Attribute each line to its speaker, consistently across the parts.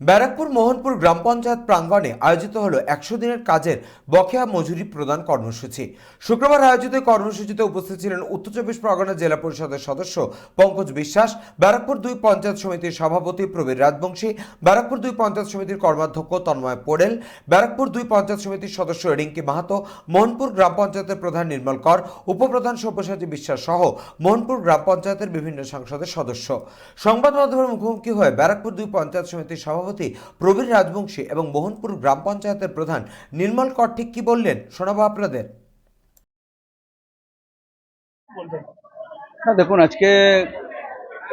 Speaker 1: ব্যারাকপুর মোহনপুর গ্রাম পঞ্চায়েত প্রাঙ্গণে আয়োজিত হলো একশো দিনের কাজের বকেয়া মজুরি প্রদান কর্মসূচি। শুক্রবার আয়োজিত কর্মসূচিতে উপস্থিত ছিলেন উত্তর চব্বিশ পরগনা জেলা পরিষদের সদস্য পঙ্কজ বিশ্বাস, ব্যারাকপুর দুই পঞ্চায়েত সমিতির সভাপতি প্রবীর রাজবংশী, ব্যারাকপুর দুই পঞ্চায়েত সমিতির কর্মাধ্যক্ষ তন্ময় পোড়েল, ব্যারাকপুর দুই পঞ্চায়েত সমিতির সদস্য রিঙ্কি মাহাতো, মোহনপুর গ্রাম পঞ্চায়েতের প্রধান নির্মল কর, উপপ্রধান সব্যসাচী বিশ্বাস সহ মোহনপুর গ্রাম পঞ্চায়েতের বিভিন্ন সংসদের সদস্য। সংবাদ মাধ্যমের মুখোমুখি হয়ে ব্যারাকপুর দুই পঞ্চায়েত সমিতির সভাপতি প্রবীর রাজবংশী এবং মোহনপুর গ্রাম পঞ্চায়েতের প্রধান নির্মল কর ঠিক কি বললেন? শোনাবো আপনাদের।
Speaker 2: দেখুন, আজকে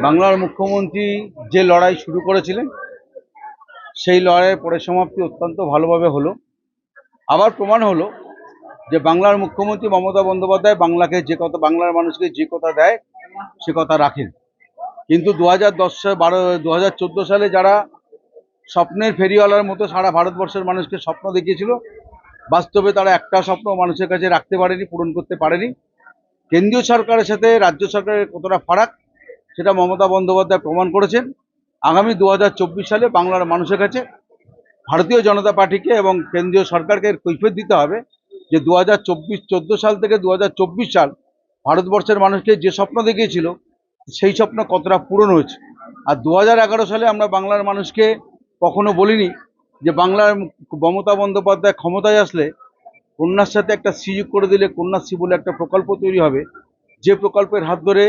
Speaker 2: বাংলার মুখ্যমন্ত্রী যে লড়াই শুরু করেছিলেন, সেই লড়াইয়ের পরিসমাপ্তি অত্যন্ত ভালোভাবে হলো। আবার প্রমাণ হলো যে বাংলার মুখ্যমন্ত্রী মমতা বন্দ্যোপাধ্যায় বাংলাকে যে কথা, বাংলার মানুষকে যে কথা দেয়, সে কথা রাখেন। কিন্তু দু হাজার দশ, বারো সালে যারা স্বপ্নের ফেরিওয়ালার মতো সারা ভারতবর্ষের মানুষকে স্বপ্ন দেখিয়েছিল। বাস্তবে তারা একটা স্বপ্ন মানুষের কাছে রাখতে পারেনি, পূরণ করতে পারেনি। কেন্দ্রীয় সরকারের সাথে রাজ্য সরকারের কতটা ফারাক, সেটা মমতা বন্দ্যোপাধ্যায় প্রমাণ করেছেন। আগামী দু হাজার চব্বিশ সালে বাংলার মানুষের কাছে ভারতীয় জনতা পার্টিকে এবং কেন্দ্রীয় সরকারকে কৈফিয়ত দিতে হবে যে দু হাজার চব্বিশ সাল থেকে দু হাজার চব্বিশ সাল ভারতবর্ষের মানুষকে যে স্বপ্ন দেখিয়েছিল, সেই স্বপ্ন কতটা পূরণ হয়েছে। আর দু হাজার এগারো সালে আমরা বাংলার মানুষকে কখনো বলিনি যে বাংলার মমতা বন্দ্যোপাধ্যায় ক্ষমতায় আসলে কন্যার সাথে একটা সি যুগ করে দিলে কন্যাশ্রী বলে একটা প্রকল্প তৈরি হবে। যে প্রকল্পের হাত ধরে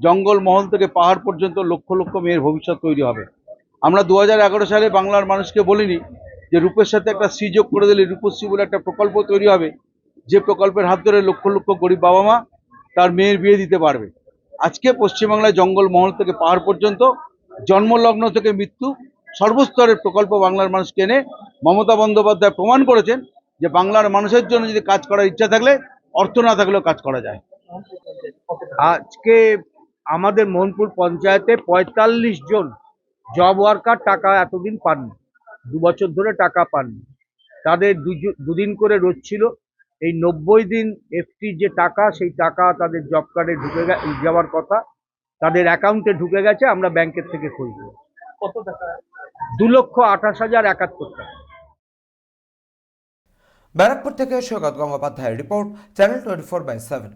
Speaker 2: জঙ্গল মহল থেকে পাহাড় পর্যন্ত লক্ষ লক্ষ মেয়ের ভবিষ্যৎ তৈরি হবে। আমরা দু হাজার এগারো সালে বাংলার মানুষকে বলিনি যে রূপের সাথে একটা সি যোগ করে দিলে রূপশ্রী বলে একটা প্রকল্প তৈরি হবে। যে প্রকল্পের হাত ধরে লক্ষ লক্ষ গরিব বাবা মা তার মেয়ের বিয়ে দিতে পারবে। আজকে পশ্চিমবাংলায় জঙ্গল মহল থেকে পাহাড় পর্যন্ত, জন্মলগ্ন থেকে মৃত্যু সর্বস্তরের প্রকল্প বাংলার মানুষকে এনে মমতা বন্দ্যোপাধ্যায় প্রমাণ করেছেন যে বাংলার মানুষের জন্য যদি কাজ করার ইচ্ছা থাকলে অর্থ না থাকলেও কাজ করা যায়।
Speaker 3: আজকে আমাদের মোহনপুর পঞ্চায়েতে পঁয়তাল্লিশ জন জব ওয়ার্কার টাকা এতদিন পাননি। দু বছর ধরে টাকা পাননি। তাদের দুজ- দুদিন করে রোজ ছিল। এই নব্বই দিন এফটি যে টাকা সেই টাকা তাদের জব কার্ডে ঢুকে গে- যাওয়ার কথা। তাদের অ্যাকাউন্টে ঢুকে গেছে আমরা ব্যাংকের থেকে খুঁজব
Speaker 4: কত টাকা?
Speaker 3: দু লক্ষ আঠাশ হাজার একাত্তর টাকা।
Speaker 1: ব্যারাকপুর থেকে সৈকত গঙ্গোপাধ্যায়ের report, channel twenty four by seven.